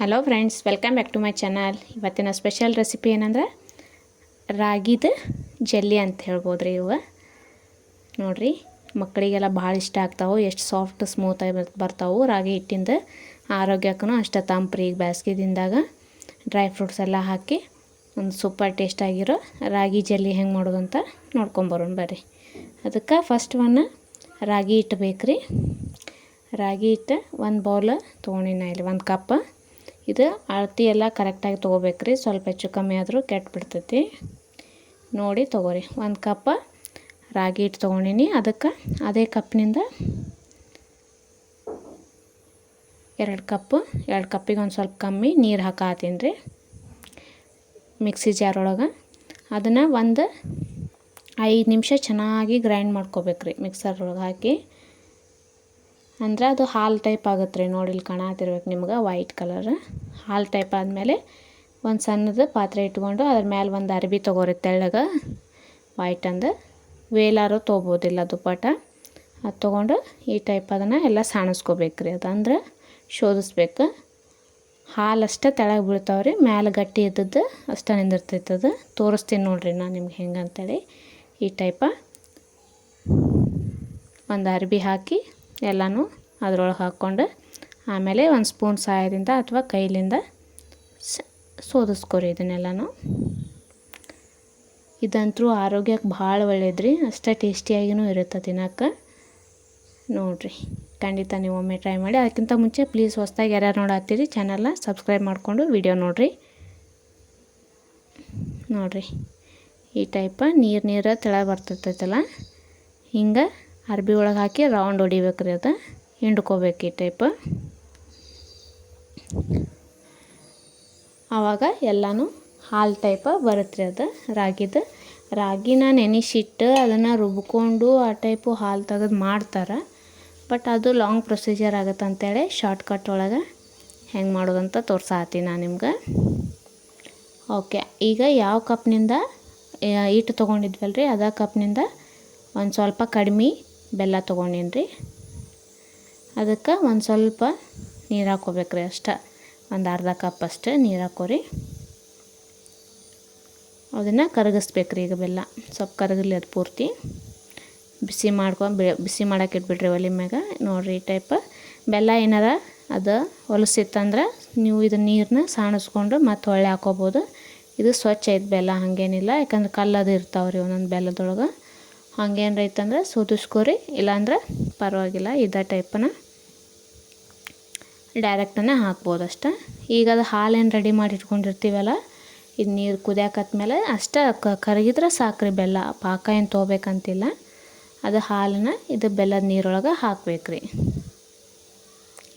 Hello friends welcome back to my channel ಇವತ್ತಿನ special recipe ಏನಂದ್ರೆ ರಾಗಿದ ಜಲ್ಲಿ ಅಂತ ಹೇಳ್ಬೋದು ರೀ ಇವು. ನೋಡಿರಿ, ಮಕ್ಕಳಿಗೆಲ್ಲ ಭಾಳ ಇಷ್ಟ ಆಗ್ತಾವೆ, ಎಷ್ಟು ಸಾಫ್ಟ್ ಸ್ಮೂತಾಗಿ ಬರ್ತಾವೆ ರಾಗಿ ಹಿಟ್ಟಿಂದ. ಆರೋಗ್ಯಕ್ಕೂ ಅಷ್ಟೇ ತಂಪ್ರಿ ಈಗ ಬ್ಯಾಸ್ಗೆ ದಿನದಾಗ ಡ್ರೈ ಫ್ರೂಟ್ಸ್ ಎಲ್ಲ ಹಾಕಿ ಒಂದು ಸೂಪರ್ ಟೇಸ್ಟಾಗಿರೋ ರಾಗಿ ಜಲ್ಲಿ ಹೆಂಗೆ ಮಾಡೋದು ಅಂತ ನೋಡ್ಕೊಂಬರೋಣ ಬರ್ರಿ. ಅದಕ್ಕೆ ಫಸ್ಟ್ ಒನ್ ರಾಗಿ ಹಿಟ್ಟು ಬೇಕು ರೀ ರಾಗಿ ಹಿಟ್ಟು ಒಂದು ಬೌಲ್ ತೊಗೊಂಡಿನ ಇಲ್ಲಿ, ಒಂದು ಕಪ್ ಇದು ಅಳತಿ ಎಲ್ಲ ಕರೆಕ್ಟಾಗಿ ತೊಗೋಬೇಕ್ರಿ. ಸ್ವಲ್ಪ ಹೆಚ್ಚು ಕಮ್ಮಿ ಆದರೂ ಕೆಟ್ಟು ಬಿಡ್ತೈತಿ ನೋಡಿ ತೊಗೋರಿ. ಒಂದು ಕಪ್ ರಾಗಿ ಹಿಟ್ಟು ತೊಗೊಂಡಿನಿ. ಅದಕ್ಕೆ ಅದೇ ಕಪ್ನಿಂದ ಎರಡು ಕಪ್ಪು ಎರಡು ಕಪ್ಪಿಗೆ ಒಂದು ಸ್ವಲ್ಪ ಕಮ್ಮಿ ನೀರು ಹಾಕಾತೀನಿ ರೀ ಮಿಕ್ಸಿ ಜಾರ್ ಒಳಗೆ. ಅದನ್ನು ಒಂದು ಐದು ನಿಮಿಷ ಚೆನ್ನಾಗಿ ಗ್ರೈಂಡ್ ಮಾಡ್ಕೋಬೇಕ್ರಿ ಮಿಕ್ಸರ್ ಒಳಗೆ ಹಾಕಿ. ಅಂದ್ರೆ ಅದು ಹಾಲು ಟೈಪ್ ಆಗುತ್ತೆ ರೀ. ನೋಡಿ ಇಲ್ಲಿ ಕಾಣತ್ತಿರ್ಬೇಕು ನಿಮ್ಗೆ ವೈಟ್ ಕಲರ್ ಹಾಲು ಟೈಪ್ ಆದಮೇಲೆ ಒಂದು ಸಣ್ಣದು ಪಾತ್ರೆ ಇಟ್ಕೊಂಡು ಅದ್ರ ಮೇಲೆ ಒಂದು ಅರ್ಬಿ ತೊಗೋರಿ ತೆಳ್ಳಗೆ. ವೈಟ್ ಅಂದು. ವೇಲಾರು ತೊಗೋಬೋದಿಲ್ಲ ದುಪ್ಪಟ ಅದು ತೊಗೊಂಡು ಈ ಟೈಪ್ ಅದನ್ನು ಎಲ್ಲ ಸಾಣಿಸ್ಕೋಬೇಕು ರೀ. ಅದಂದ್ರೆ ಶೋಧಿಸ್ಬೇಕು. ಹಾಲು ಅಷ್ಟೇ ತೆಳಗೆ ಬೀಳ್ತಾವೆ ರೀ. ಮ್ಯಾಲೆ ಗಟ್ಟಿ ಇದ್ದದ್ದು ಅಷ್ಟೇ ನಿಂದಿರ್ತೈತೆ ಅದು. ತೋರಿಸ್ತೀನಿ ನೋಡಿರಿ ನಾನು ನಿಮ್ಗೆ ಹೆಂಗೆ ಅಂತೇಳಿ. ಈ ಟೈಪ ಒಂದು ಅರ್ಬಿ ಹಾಕಿ ಎಲ್ಲನೂ ಅದ್ರೊಳಗೆ ಹಾಕ್ಕೊಂಡು ಆಮೇಲೆ ಒಂದು ಸ್ಪೂನ್ ಸಹಾಯದಿಂದ ಅಥವಾ ಕೈಲಿಂದ ಸೋದಿಸ್ಕೊರಿ ಇದನ್ನೆಲ್ಲನೂ. ಇದಂತೂ ಆರೋಗ್ಯಕ್ಕೆ ಭಾಳ ಒಳ್ಳೇದ್ರಿ, ಅಷ್ಟೇ ಟೇಸ್ಟಿಯಾಗಿಯೂ ಇರುತ್ತೆ ತಿನ್ನೋಕ್ಕೆ. ನೋಡಿರಿ, ಖಂಡಿತ ನೀವು ಒಮ್ಮೆ ಟ್ರೈ ಮಾಡಿ. ಅದಕ್ಕಿಂತ ಮುಂಚೆ ಪ್ಲೀಸ್ ಹೊಸ್ದಾಗಿ ಯಾರ್ಯಾರು ನೋಡತ್ತೀರಿ, ಚಾನಲ್ನ ಸಬ್ಸ್ಕ್ರೈಬ್ ಮಾಡಿಕೊಂಡು ವಿಡಿಯೋ ನೋಡಿರಿ. ನೋಡಿರಿ, ಈ ಟೈಪ ನೀರು ನೀರು ತೆಳ ಬರ್ತಿರ್ತೈತಲ್ಲ, ಹಿಂಗೆ ಅರ್ಬಿ ಒಳಗೆ ಹಾಕಿ ರೌಂಡ್ ಹೊಡಿಬೇಕು ರೀ ಅದು. ಹಿಂಡ್ಕೋಬೇಕು ಈ ಟೈಪ್ ಆವಾಗ ಎಲ್ಲನೂ ಹಾಲು ಟೈಪ ಬರುತ್ತೆ ರೀ ಅದು ರಾಗಿದು. ರಾಗಿನ ನೆನೆಸಿಟ್ಟು ಅದನ್ನು ರುಬ್ಕೊಂಡು ಆ ಟೈಪು ಹಾಲು ತೆಗೆದು ಮಾಡ್ತಾರೆ. ಬಟ್ ಅದು ಲಾಂಗ್ ಪ್ರೊಸೀಜರ್ ಆಗುತ್ತೆ ಅಂತೇಳಿ ಶಾರ್ಟ್ಕಟ್ ಒಳಗೆ ಹೆಂಗೆ ಮಾಡೋದಂತ ತೋರ್ಸಾತೀನಿ ನಾನು ನಿಮ್ಗೆ. ಓಕೆ ಈಗ ಯಾವ ಕಪ್ನಿಂದ ಹಿಟ್ಟು ತೊಗೊಂಡಿದ್ವಲ್ಲ ರೀ ಅದ ಕಪ್ನಿಂದ ಒಂದು ಸ್ವಲ್ಪ ಕಡಿಮೆ ಬೆಲ್ಲ ತೊಗೊಂಡೀನಿ ರೀ ಅದಕ್ಕೆ ಒಂದು ಸ್ವಲ್ಪ ನೀರು ಹಾಕ್ಕೋಬೇಕ್ರಿ ಅಷ್ಟೆ. ಒಂದು ಅರ್ಧ ಕಪ್ ಅಷ್ಟೇ ನೀರು ಹಾಕೋರಿ. ಅದನ್ನು ಕರಗಿಸ್ಬೇಕ್ರಿ ಈಗ ಬೆಲ್ಲ. ಸ್ವಲ್ಪ ಕರಗಲಿ ಅದು ಪೂರ್ತಿ. ಬಿಸಿ ಮಾಡ್ಕೊಂಡು ಬಿಸಿ ಮಾಡಕ್ಕೆ ಇಟ್ಬಿಡ್ರಿ ಒಲೆ ಮ್ಯಾಗ. ನೋಡಿರಿ ಈ ಟೈಪ್ ಬೆಲ್ಲ ಏನಾರ ಅದು ಹೊಲಸಿತ್ತಂದ್ರೆ ನೀವು ಇದು ನೀರನ್ನ ಸಾಣಿಸ್ಕೊಂಡು ಮತ್ತು ಹೊಳ್ಳೆ ಹಾಕೋಬೋದು. ಇದು ಸ್ವಚ್ಛ ಐತೆ ಬೆಲ್ಲ ಹಾಗೇನಿಲ್ಲ. ಯಾಕಂದ್ರೆ ಕಲ್ಲದು ಇರ್ತಾವ್ರಿ ರೀ ಒಂದೊಂದು ಬೆಲ್ಲದೊಳಗೆ. ಹಂಗೇನು ಇತ್ತಂದ್ರೆ ಸೋದಿಸ್ಕೋರಿ ಇಲ್ಲಾಂದ್ರೆ ಪರವಾಗಿಲ್ಲ, ಇದೇ ಟೈಪನ್ನ ಡೈರೆಕ್ಟನೇ ಹಾಕ್ಬೋದು ಅಷ್ಟೆ. ಈಗ ಅದು ಹಾಲೇನು ರೆಡಿ ಮಾಡಿ ಇಟ್ಕೊಂಡಿರ್ತೀವಲ್ಲ, ಇದು ನೀರು ಕುದಿಯಾಕತ್ಮೇಲೆ ಅಷ್ಟೇ ಕರಗಿದ್ರೆ ಸಾಕ್ರಿ ಬೆಲ್ಲ, ಪಾಕ ಏನು ತೊಗೋಬೇಕಂತಿಲ್ಲ ಅದು ಹಾಲನ್ನ ಇದು ಬೆಲ್ಲದ ನೀರೊಳಗೆ ಹಾಕ್ಬೇಕ್ರಿ.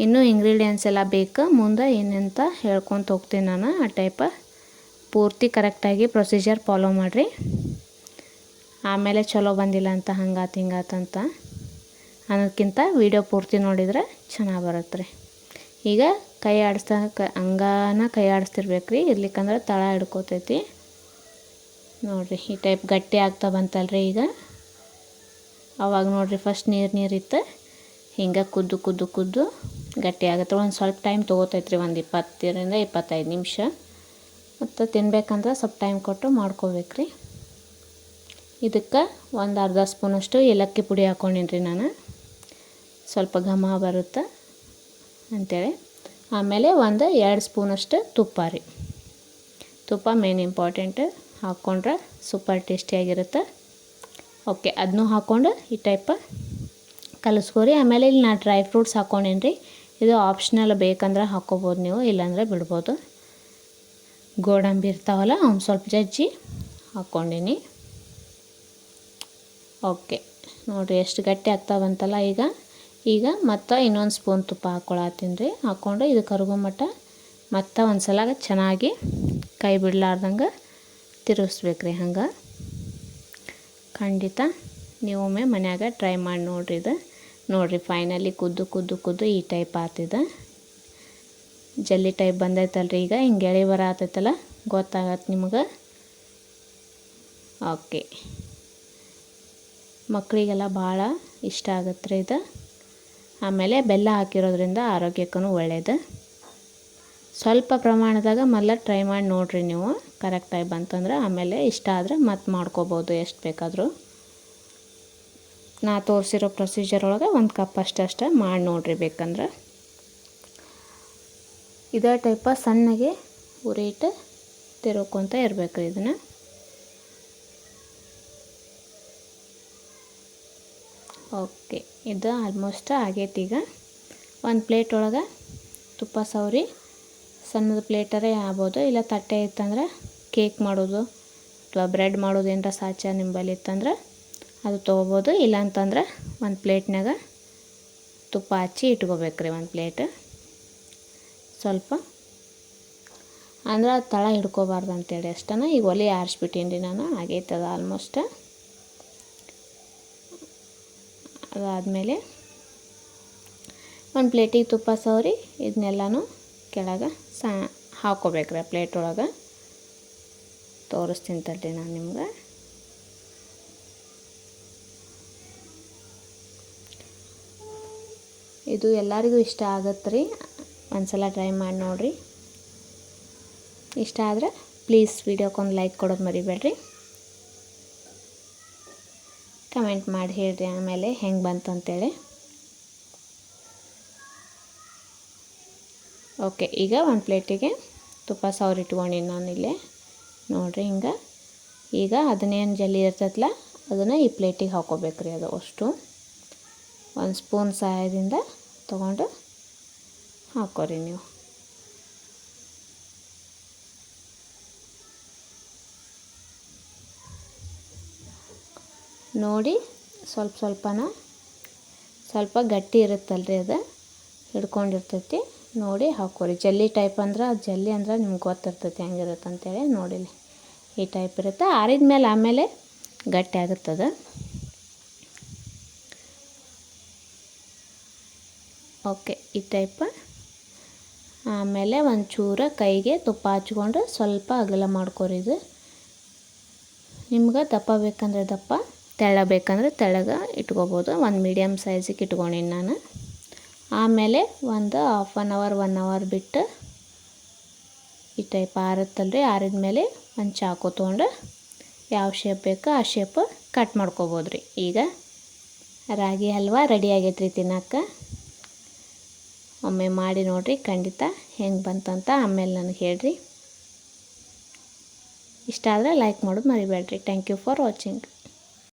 ಇನ್ನೂ ಇಂಗ್ರೀಡಿಯೆಂಟ್ಸ್ ಎಲ್ಲ ಬೇಕು, ಮುಂದೆ ಏನಂತ ಹೇಳ್ಕೊತ ಹೋಗ್ತೀನಿ ನಾನು ಆ ಟೈಪ ಪೂರ್ತಿ ಕರೆಕ್ಟಾಗಿ ಪ್ರೊಸೀಜರ್ ಫಾಲೋ ಮಾಡಿರಿ. ಆಮೇಲೆ ಚಲೋ ಬಂದಿಲ್ಲ ಅಂತ ಹಂಗಾತು ಹಿಂಗಾತಂತ ಅನ್ನೋದಕ್ಕಿಂತ ವೀಡಿಯೋ ಪೂರ್ತಿ ನೋಡಿದರೆ ಚೆನ್ನಾಗಿ ಬರುತ್ತೆ ರೀ. ಈಗ ಕೈ ಆಡಿಸ್ತಾ ಕ ಹಂಗಾನ ಕೈ ಆಡಿಸ್ತಿರ್ಬೇಕು ರೀ ಇರ್ಲಿಕ್ಕಂದ್ರೆ ತಳ ಹಿಡ್ಕೋತೈತಿ. ನೋಡಿರಿ ಈ ಟೈಪ್ ಗಟ್ಟಿ ಆಗ್ತಾ ಬಂತಲ್ರಿ ಈಗ. ಅವಾಗ ನೋಡಿರಿ ಫಸ್ಟ್ ನೀರು ನೀರಿತ್ತು ಹಿಂಗೆ ಕುದ್ದು ಕುದ್ದು ಕುದ್ದು ಗಟ್ಟಿ ಆಗುತ್ತೆ. ಒಂದು ಸ್ವಲ್ಪ ಟೈಮ್ ತೊಗೋತೈತ್ರಿ, ಒಂದು ಇಪ್ಪತ್ತರಿಂದ ಇಪ್ಪತ್ತೈದು ನಿಮಿಷ. ಮತ್ತು ತಿನ್ಬೇಕಂದ್ರೆ ಸ್ವಲ್ಪ ಟೈಮ್ ಕೊಟ್ಟು ಮಾಡ್ಕೋಬೇಕು ರೀ ಇದಕ್ಕೆ ಒಂದು ಅರ್ಧ ಸ್ಪೂನಷ್ಟು ಏಲಕ್ಕಿ ಪುಡಿ ಹಾಕ್ಕೊಂಡಿನಿ ನಾನು. ಸ್ವಲ್ಪ ಘಮ ಬರುತ್ತೆ ಅಂತೇಳಿ. ಆಮೇಲೆ ಒಂದು ಎರಡು ಸ್ಪೂನಷ್ಟು ತುಪ್ಪ ರೀ. ತುಪ್ಪ ಮೇನ್ ಇಂಪಾರ್ಟೆಂಟ್ ಹಾಕ್ಕೊಂಡ್ರೆ ಸೂಪರ್ ಟೇಸ್ಟಿಯಾಗಿರುತ್ತೆ ಓಕೆ ಅದನ್ನೂ ಹಾಕ್ಕೊಂಡು ಈ ಟೈಪ ಕಲಿಸ್ಕೋರಿ. ಆಮೇಲೆ ಇಲ್ಲಿ ನಾನು ಡ್ರೈ ಫ್ರೂಟ್ಸ್ ಹಾಕ್ಕೊಂಡೇನಿ ಇದು ಆಪ್ಷನಲ್ ಬೇಕಂದ್ರೆ ಹಾಕ್ಕೋಬೋದು ನೀವು, ಇಲ್ಲಾಂದರೆ ಬಿಡ್ಬೋದು. ಗೋಡಂಬಿ ಇರ್ತಾವಲ್ಲ, ಅವ್ನು ಸ್ವಲ್ಪ ಜಜ್ಜಿ ಹಾಕ್ಕೊಂಡೀನಿ ಓಕೆ. ನೋಡಿರಿ ಎಷ್ಟು ಗಟ್ಟಿ ಆಗ್ತಾವಂತಲ್ಲ ಈಗ. ಈಗ ಮತ್ತು ಇನ್ನೊಂದು ಸ್ಪೂನ್ ತುಪ್ಪ ಹಾಕ್ಕೊಳತ್ತೀನಿ ರೀ ಹಾಕ್ಕೊಂಡು ಇದು ಕರಗೋ ಮಟ್ಟ ಮತ್ತು ಒಂದು ಸಲ ಚೆನ್ನಾಗಿ ಕೈ ಬಿಡಲಾರ್ದಂಗೆ ತಿರುಗಿಸ್ಬೇಕು ರೀ ಹಂಗೆ. ಖಂಡಿತ ನೀವೊಮ್ಮೆ ಮನ್ಯಾಗ ಟ್ರೈ ಮಾಡಿ ನೋಡಿರಿ ಇದು. ನೋಡಿರಿ ಫೈನಲಿ ಕುದ್ದು ಕುದ್ದು ಕುದ್ದು ಈ ಟೈಪ್ ಆತಿದೆ. ಜಲ್ಲಿ ಟೈಪ್ ಬಂದೈತಲ್ರಿ ಈಗ. ಹಿಂಗೆ ಎಳೆ ಬರ ಆತೈತಲ್ಲ ಗೊತ್ತಾಗತ್ತೆ ನಿಮಗೆ. ಓಕೆ. ಮಕ್ಕಳಿಗೆಲ್ಲ ಭಾಳ ಇಷ್ಟ ಆಗತ್ತೆ ರೀ ಇದು. ಆಮೇಲೆ ಬೆಲ್ಲ ಹಾಕಿರೋದ್ರಿಂದ ಆರೋಗ್ಯಕ್ಕೂ ಒಳ್ಳೆಯದು ಸ್ವಲ್ಪ ಪ್ರಮಾಣದಾಗ ಮಲ್ಲ ಟ್ರೈ ಮಾಡಿ ನೋಡಿರಿ ನೀವು ಕರೆಕ್ಟಾಗಿ ಬಂತಂದ್ರೆ ಆಮೇಲೆ ಇಷ್ಟ ಆದರೆ ಮತ್ತೆ ಮಾಡ್ಕೋಬೋದು ಎಷ್ಟು ಬೇಕಾದರೂ. ನಾ ತೋರಿಸಿರೋ ಪ್ರೊಸೀಜರ್ ಒಳಗೆ ಒಂದು ಕಪ್ ಅಷ್ಟಷ್ಟೇ ಮಾಡಿ ನೋಡಿರಿ ಬೇಕಂದ್ರೆ. ಇದೇ ಟೈಪ ಸಣ್ಣಗೆ ಉರಿ ಇಟ್ಟು ತಿರ್ಕೊತ ಇರಬೇಕು ಇದನ್ನು. ಓಕೆ, ಇದು ಆಲ್ಮೋಸ್ಟ್ ಆಗೈತಿ ಈಗ. ಒಂದು ಪ್ಲೇಟ್ ಒಳಗೆ ತುಪ್ಪ ಸವರಿ, ಸಣ್ಣದ ಪ್ಲೇಟರೇ ಆಗ್ಬೋದು. ಇಲ್ಲ ತಟ್ಟೆ ಇತ್ತಂದ್ರೆ ಕೇಕ್ ಮಾಡೋದು, ಅಥವಾ ಬ್ರೆಡ್ ಮಾಡೋದು ಏನರ ಸಾಚ ನಿಂಬಲ್ಲಿ ಇತ್ತಂದ್ರೆ ಅದು ತೊಗೋಬೋದು. ಇಲ್ಲ ಅಂತಂದ್ರೆ ಒಂದು ಪ್ಲೇಟ್ನಾಗ ತುಪ್ಪ ಹಚ್ಚಿ ಇಟ್ಕೋಬೇಕ್ರಿ ಒಂದು ಪ್ಲೇಟ್ ಸ್ವಲ್ಪ. ಅಂದ್ರೆ ಅದು ತಳ ಹಿಡ್ಕೋಬಾರ್ದು ಅಂತೇಳಿ ಅಷ್ಟನ. ಈಗ ಒಲೆ ಆರಿಸ್ಬಿಟ್ಟೀನಿ ರೀ ನಾನು ಆಗೈತದ ಆಲ್ಮೋಸ್ಟ್ ಅದಾದಮೇಲೆ ಒಂದು ಪ್ಲೇಟಿಗೆ ತುಪ್ಪ ಸವರಿ ಇದನ್ನೆಲ್ಲನೂ ಕೆಳಗೆ ಸಾ ಹಾಕ್ಕೋಬೇಕ್ರಿ ಪ್ಲೇಟ್ ಒಳಗೆ. ತೋರಿಸ್ತೀನಿ ತಡ್ರಿ ನಾನು ನಿಮ್ಗೆ. ಇದು ಎಲ್ಲರಿಗೂ ಇಷ್ಟ ಆಗತ್ತೆ ರೀ. ಒಂದ್ಸಲ ಟ್ರೈ ಮಾಡಿ ನೋಡಿರಿ. ಇಷ್ಟ ಆದರೆ ಪ್ಲೀಸ್ ವಿಡಿಯೋಕ್ಕೊಂದು ಲೈಕ್ ಕೊಡೋದು ಮರಿಬೇಡ್ರಿ. ಕಮೆಂಟ್ ಮಾಡಿ ಹೇಳ್ರಿ ಆಮೇಲೆ ಹೆಂಗೆ ಬಂತು ಅಂತೇಳಿ. ಓಕೆ ಈಗ ಒಂದು ಪ್ಲೇಟಿಗೆ ತುಪ್ಪ ಸಾವಿರ ಇಟ್ಕೊಂಡಿನಿ ನಾನು ಇಲ್ಲೇ. ನೋಡಿರಿ ಹಿಂಗೆ. ಈಗ ಅದನ್ನೇನು ಜಲ್ಲಿ ಇರ್ತೈತಲ್ಲ ಅದನ್ನು ಈ ಪ್ಲೇಟಿಗೆ ಹಾಕೋಬೇಕ್ರಿ ಅದು ಅಷ್ಟು. ಒಂದು ಸ್ಪೂನ್ ಸಹಾಯದಿಂದ ತೊಗೊಂಡು ಹಾಕೋರಿ ನೀವು. ನೋಡಿ ಸ್ವಲ್ಪ ಸ್ವಲ್ಪನ ಸ್ವಲ್ಪ ಗಟ್ಟಿ ಇರುತ್ತಲ್ರಿ ಅದು ಹಿಡ್ಕೊಂಡಿರ್ತೈತಿ. ನೋಡಿ ಹಾಕೋರಿ ಜಲ್ಲಿ ಟೈಪ್ ಅಂದ್ರೆ ಜಲ್ಲಿ ಅಂದ್ರೆ ನಿಮ್ಗೆ ಗೊತ್ತಿರ್ತೈತಿ ಹೆಂಗಿರುತ್ತೆ ಅಂತೇಳಿ ನೋಡಿಲಿ. ಈ ಟೈಪ್ ಇರುತ್ತೆ. ಆರಿದ ಮೇಲೆ ಆಮೇಲೆ ಗಟ್ಟಿ ಆಗುತ್ತದೆ. ಓಕೆ ಈ ಟೈಪ್ ಆಮೇಲೆ ಒಂಚೂರು ಕೈಗೆ ತುಪ್ಪ ಹಚ್ಕೊಂಡು ಸ್ವಲ್ಪ ಅಗಲ ಮಾಡ್ಕೊರಿ ಇದು. ನಿಮ್ಗೆ ದಪ್ಪ ಬೇಕಂದರೆ ದಪ್ಪ. ತೆಳ್ಳ ಬೇಕಂದ್ರೆ ತೆಳಗೆ ಇಟ್ಕೋಬೋದು. ಒಂದು ಮೀಡಿಯಮ್ ಸೈಜಿಗೆ ಇಟ್ಕೊಂಡಿನಿ ನಾನು. ಆಮೇಲೆ ಒಂದು half an hour one hour ಬಿಟ್ಟು ಈ ಟೈಪ್ ಆರುತ್ತಲ್ರಿ, ಆರಿದ ಮೇಲೆ ಒಂದು ಚಾಕು ತೊಗೊಂಡು ಯಾವ ಶೇಪ್ ಬೇಕೋ ಆ ಶೇಪ್ ಕಟ್ ಮಾಡ್ಕೋಬೋದು ರೀ ಈಗ ರಾಗಿ ಹಲ್ವ ರೆಡಿ ಆಗೈತೆ ರೀ ತಿನ್ನಕ್ಕೆ. ಒಮ್ಮೆ ಮಾಡಿ ನೋಡಿರಿ, ಖಂಡಿತ ಹೆಂಗೆ ಬಂತಂತ ಆಮೇಲೆ ನನಗೆ ಹೇಳ್ರಿ. ಇಷ್ಟ ಆದರೆ ಲೈಕ್ ಮಾಡೋದು ಮರಿಬೇಡ್ರಿ. Thank you for watching